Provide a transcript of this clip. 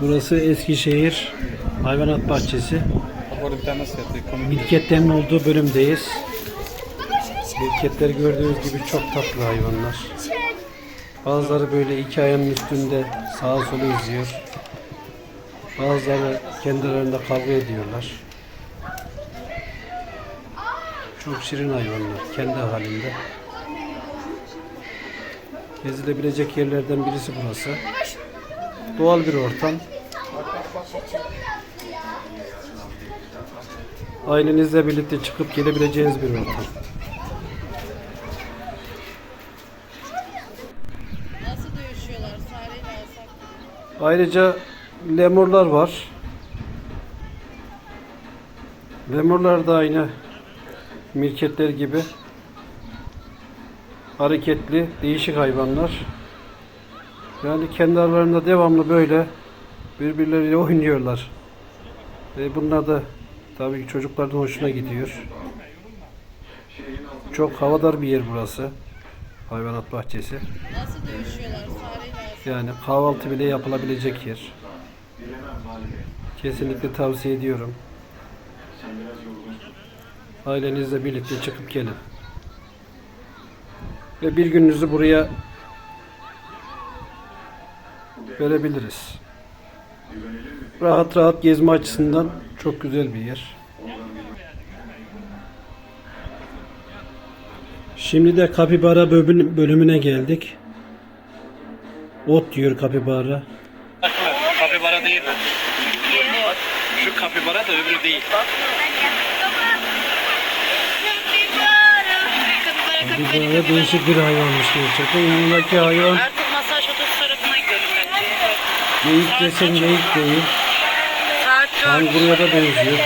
Burası Eskişehir Hayvanat Bahçesi. Orada. Mirketlerin olduğu bölümdeyiz. Mirketler gördüğünüz gibi çok tatlı hayvanlar. Bazıları böyle iki ayağının üstünde sağa sola izliyor. Bazıları kendi aralarında kavga ediyorlar. Çok şirin hayvanlar kendi halinde. Gezilebilecek yerlerden birisi burası. Doğal bir ortam. Ailenizle birlikte çıkıp gelebileceğiniz bir ortam. Ayrıca lemurlar var. Lemurlar da aynı mirketler gibi hareketli, değişik hayvanlar. Yani kendi aralarında devamlı böyle birbirleriyle oynuyorlar. E bunlar da tabii ki çocukların hoşuna gidiyor. Çok havadar bir yer burası. Hayvanat bahçesi. Nasıl dövüşüyorlar? Yani kahvaltı bile yapılabilecek yer. Kesinlikle tavsiye ediyorum. Ailenizle birlikte çıkıp gelin. Ve bir gününüzü buraya verebiliriz. Rahat rahat gezme açısından çok güzel bir yer. Şimdi de kapibara bölüm- bölümüne geldik. Ot yiyor kapibara. Kapibara değil mi? Şu kapibara da öbürü değil. Kapibara değişik bir hayvanmış gerçekten. Yanındaki hayvan Artık masaj fotoğrafı tarafına gidelim bence. geyik desen geyik değil. Saat dört. Kanguruya da benziyor.